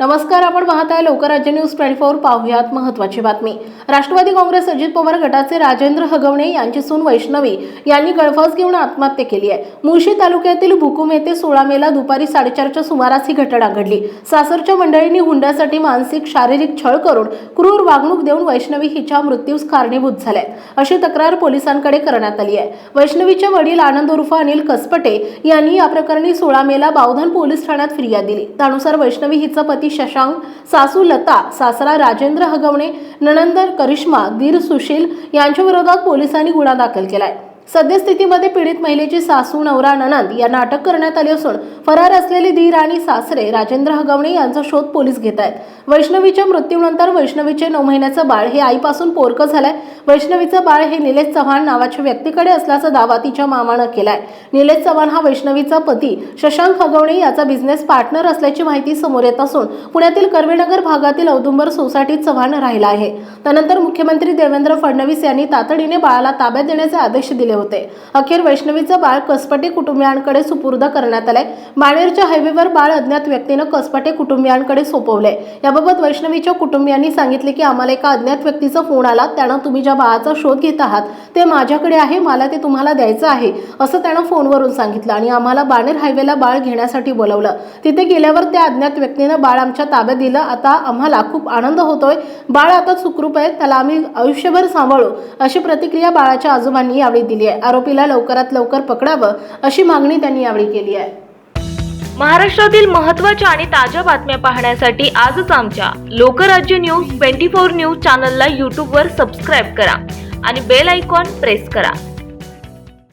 नमस्कार आपण पाहताय लोकराज्य न्यूज ट्वेंटी फोर. पाहुयात महत्वाची बातमी. राष्ट्रवादी काँग्रेस अजित पवार गटाचे राजेंद्र हगवणे यांची सून वैष्णवी यांनी गळफास घेऊन आत्महत्या केली आहे. मुळशी तालुक्यातील भुकुम येथे सोळा मेला दुपारी साडेचारच्या सुमारास ही घटना घडली. सासरच्या मंडळींनी हुंड्यासाठी मानसिक शारीरिक छळ करून क्रूर वागणूक देऊन वैष्णवी हिच्या मृत्यूस कारणीभूत झाल्या अशी तक्रार पोलिसांकडे करण्यात आली आहे. वैष्णवीचे वडील आनंद उर्फ अनिल कसपटे यांनी या प्रकरणी सोळा मेला बावधन पोलीस ठाण्यात फिर्याद दिली. त्यानुसार वैष्णवी हिचा पती शशांक सासू लता सासरा राजेंद्र हगवणे नणंदर करिश्मा दीर सुशील यांच्या विरोधात पोलिसांनी गुन्हा दाखल केलाय. सद्यस्थितीमध्ये पीडित महिलेची सासू नवरा ननंद यांना अटक करण्यात आली असून फरार असलेले धीर आणि सासरे राजेंद्र हगवणे यांचा शोध पोलीस घेत आहेत. वैष्णवीच्या मृत्यूनंतर वैष्णवीचे नऊ महिन्याचं बाळ हे आईपासून पोरकं झालंय. वैष्णवीचं बाळ हे निलेश चव्हाण नावाच्या व्यक्तीकडे असल्याचा दावा तिच्या मामानं केलाय. निलेश चव्हाण हा वैष्णवीचा पती. शशांक हगवणे याचा बिझनेस पार्टनर असल्याची माहिती समोर येत असून पुण्यातील कर्वेनगर भागातील औदुंबर सोसायटीत चव्हाण राहिला आहे. त्यानंतर मुख्यमंत्री देवेंद्र फडणवीस यांनी तातडीने बाळाला ताब्यात देण्याचे आदेश दिले होते. अखेर वैष्णवीचं बाळ कसपटे कुटुंबियांकडे सुपूर्द करण्यात आलंय. बाणेरच्या हायवेवर बाळ अज्ञात व्यक्तीनं कसपटे कुटुंबियांकडे सोपवले याबाबत वैष्णवीच्या कुटुंबियांनी सांगितले की आम्हाला एका अज्ञात व्यक्तीचा फोन आला. त्यानं तुम्ही ज्या बाळाचा शोध घेत आहात ते माझ्याकडे आहे. मला ते तुम्हाला द्यायचं आहे. असं त्यानं फोनवरून सांगितलं आणि आम्हाला बाणेर हायवेला बाळ घेण्यासाठी बोलवलं. तिथे गेल्यावर त्या अज्ञात व्यक्तीनं बाळ आमच्या ताब्यात दिलं. आता आम्हाला खूप आनंद होतोय. बाळ आता सुखरूप आहे. त्याला आम्ही आयुष्यभर सांभाळू अशी प्रतिक्रिया बाळाच्या आजोबांनी यावेळी दिली. आहे. आरोपीला लवकरात लवकर पकडावं अशी मागणी त्यांनी यावेळी केली आहे. महाराष्ट्रातील महत्त्वाच्या आणि ताज्या बातम्या पाहण्यासाठी आजच आमच्या Lokrajya news twenty four news चॅनलला यूट्यूबवर सबस्क्राईब करा आणि बेल आयकॉन प्रेस करा.